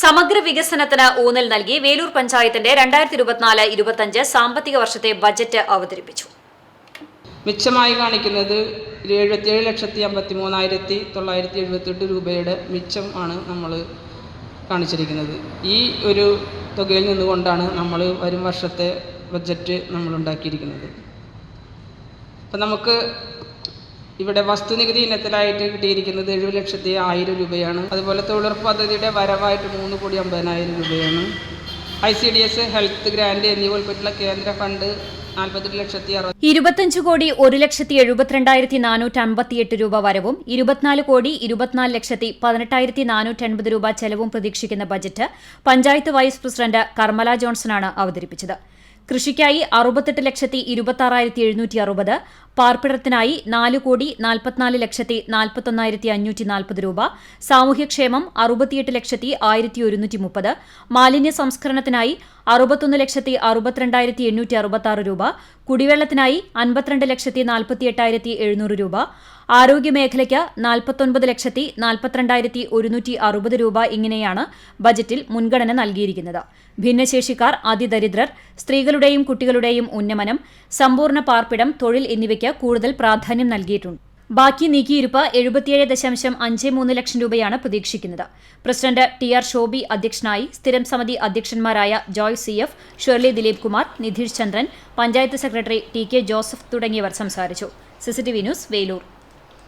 സമഗ്ര വികസനത്തിന് ഊന്നൽ നൽകി വേലൂർ പഞ്ചായത്തിന്റെ രണ്ടായിരത്തി ഇരുപത്തിനാല് ഇരുപത്തഞ്ച് സാമ്പത്തിക വർഷത്തെ ബജറ്റ് അവതരിപ്പിച്ചു. മിച്ചമായി കാണിക്കുന്നത് എഴുപത്തിയേഴ് ലക്ഷത്തി അമ്പത്തി മൂന്നായിരത്തി തൊള്ളായിരത്തി എഴുപത്തെട്ട് രൂപയുടെ മിച്ചം ആണ് നമ്മൾ കാണിച്ചിരിക്കുന്നത്. ഈ ഒരു തുകയിൽ നിന്നുകൊണ്ടാണ് നമ്മൾ വരും വർഷത്തെ ബഡ്ജറ്റ് നമ്മൾ ഉണ്ടാക്കിയിരിക്കുന്നത്. അപ്പം നമുക്ക് ഇവിടെ വസ്തുനികുതി ഇനത്തിലായിട്ട് കിട്ടിയിരിക്കുന്നത് എഴുപത് ലക്ഷത്തി ആയിരം രൂപയാണ്. അതുപോലെ തൊഴിലുറപ്പ് പദ്ധതിയുടെ വരവായിട്ട് മൂന്ന് കോടി അമ്പതിനായിരം രൂപയാണ്. I C D S health grand എന്നിവ ഉൾപ്പെട്ടുള്ള കേന്ദ്ര ഫണ്ട് ഇരുപത്തഞ്ച് കോടി ഒരു ലക്ഷത്തി എഴുപത്തിരണ്ടായിരത്തി നാനൂറ്റി അമ്പത്തിയെട്ട് രൂപ വരവും ഇരുപത്തിനാല് കോടി ഇരുപത്തിനാല് ലക്ഷത്തി പതിനെട്ടായിരത്തി നാനൂറ്റി അൻപത് രൂപ ചെലവും പ്രതീക്ഷിക്കുന്ന ബജറ്റ് പഞ്ചായത്ത് വൈസ് പ്രസിഡന്റ് കർമ്മല ജോൺസണാണ് അവതരിപ്പിച്ചത്. കൃഷിക്കായി അറുപത്തെട്ട് ലക്ഷത്തി ഇരുപത്തി ആറായിരത്തി എഴുന്നൂറ്റി അറുപത് പാർപ്പിടത്തിനായി നാല് കോടി നാൽപ്പത്തിനാല് ലക്ഷത്തി നാൽപ്പത്തൊന്നായിരത്തി അഞ്ഞൂറ്റി നാൽപ്പത് രൂപ സാമൂഹ്യക്ഷേമം അറുപത്തിയെട്ട് ലക്ഷത്തി ആയിരത്തി ഒരുന്നൂറ്റി മുപ്പത് മാലിന്യ സംസ്കരണത്തിനായി അറുപത്തൊന്ന് ലക്ഷത്തി അറുപത്തിരണ്ടായിരത്തി എണ്ണൂറ്റി അറുപത്തി രൂപ കുടിവെള്ളത്തിനായി അൻപത്തിരണ്ട് ലക്ഷത്തി നാൽപ്പത്തി എട്ടായിരത്തി എഴുന്നൂറ് രൂപ ആരോഗ്യമേഖലയ്ക്ക് നാൽപ്പത്തൊൻപത് ലക്ഷത്തി നാൽപ്പത്തിരണ്ടായിരത്തി ഒരുന്നൂറ്റി അറുപത് രൂപ ഇങ്ങനെയാണ് ബജറ്റിൽ മുൻഗണന നൽകിയിരിക്കുന്നത്. ഭിന്നശേഷിക്കാർ അതിദരിദ്രർ സ്ത്രീകളുടെയും കുട്ടികളുടെയും ഉന്നമനം സമ്പൂർണ പാർപ്പിടം തൊഴിൽ എന്നിവയ്ക്ക് കൂടുതൽ പ്രാധാന്യം നൽകിയിട്ടുണ്ട്. ബാക്കി നീക്കിയിരുപ്പ് എഴുപത്തിയേഴ് ദശാംശം അഞ്ച് മൂന്ന് ലക്ഷം രൂപയാണ് പ്രതീക്ഷിക്കുന്നത്. പ്രസിഡന്റ് ടി ആർ ഷോബി അധ്യക്ഷനായി സ്ഥിരം സമിതി അധ്യക്ഷന്മാരായ Joy C F Shirley Dileep Kumar Nidheesh Chandran panchayat secretary T K Joseph തുടങ്ങിയവർ സംസാരിച്ചു. CCTV news Veloor.